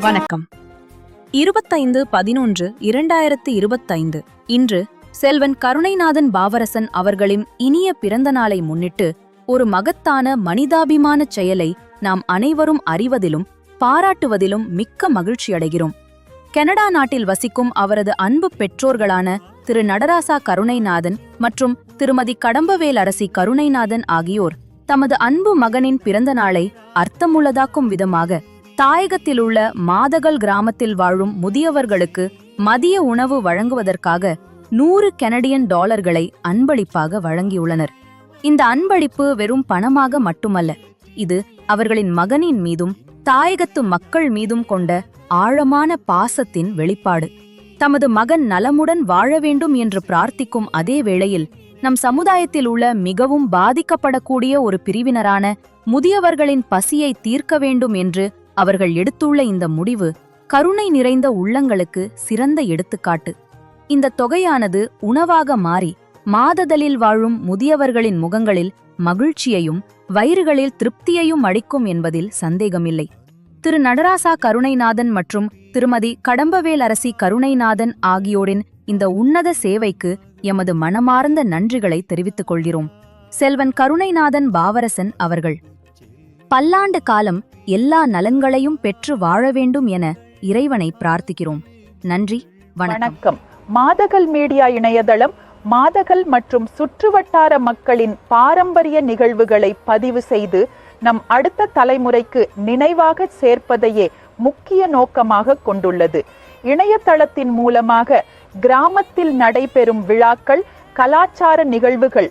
வணக்கம். இருபத்தைந்து பதினொன்று இரண்டாயிரத்து இருபத்தைந்து. இன்று செல்வன் கருணைநாதன் பாவரசன் அவர்களின் இனிய பிறந்த நாளை முன்னிட்டு ஒரு மகத்தான மனிதாபிமான செயலை நாம் அனைவரும் அறிவதிலும் பாராட்டுவதிலும் மிக்க மகிழ்ச்சியடைகிறோம். கனடா நாட்டில் வசிக்கும் அவரது அன்பு பெற்றோர்களான திரு நடராசா கருணைநாதன் மற்றும் திருமதி கடம்பவேல் அரசி கருணைநாதன் ஆகியோர் தமது அன்பு மகனின் பிறந்த நாளை அர்த்தமுள்ளதாக்கும் விதமாக தாயகத்திலுள்ள மாதகல் கிராமத்தில் வாழும் முதியவர்களுக்கு மதிய உணவு வழங்குவதற்காக நூறு கெனடியன் டாலர்களை அன்பளிப்பாக வழங்கியுள்ளனர். இந்த அன்பளிப்பு வெறும் பணமாக மட்டுமல்ல இது அவர்களின் மகனின் மீதும் தாயகத்து மக்கள் மீதும் கொண்ட ஆழமான பாசத்தின் வெளிப்பாடு. தமது மகன் நலமுடன் வாழ வேண்டும் என்று பிரார்த்திக்கும் அதே வேளையில் நம் சமுதாயத்தில் உள்ள மிகவும் பாதிக்கப்படக்கூடிய ஒரு பிரிவினரான முதியவர்களின் பசியை தீர்க்க வேண்டும் என்று அவர்கள் எடுத்துள்ள இந்த முடிவு கருணை நிறைந்த உள்ளங்களுக்கு சிறந்த எடுத்துக்காட்டு. இந்த தொகையானது உணவாக மாறி மாததலில் வாழும் முதியவர்களின் முகங்களில் மகிழ்ச்சியையும் வயிறுகளில் திருப்தியையும் அளிக்கும் என்பதில் சந்தேகமில்லை. திரு. நடராசா கருணைநாதன் மற்றும் திருமதி கடம்பவேல் அரசி கருணைநாதன் ஆகியோரின் இந்த உன்னத சேவைக்கு எமது மனமார்ந்த நன்றிகளை தெரிவித்துக் கொள்கிறோம். செல்வன் கருணைநாதன் பாவரசன் அவர்கள். பல்லாண்டு காலம் எல்லா நலன்களையும் பெற்று வாழ வேண்டும் என இறைவனை பிரார்த்திக்கிறோம். நன்றி வணக்கம். மாதகல் மீடியா இணையதளம் மாதகல் மற்றும் சுற்றுவட்டார மக்களின் பாரம்பரிய நிகழ்வுகளை பதிவு செய்து நம் அடுத்த தலைமுறைக்கு நினைவாக சேர்ப்பதையே முக்கிய நோக்கமாக கொண்டுள்ளது. இணையதளத்தின் மூலமாக கிராமத்தில் நடைபெறும் விழாக்கள் கலாச்சார நிகழ்வுகள்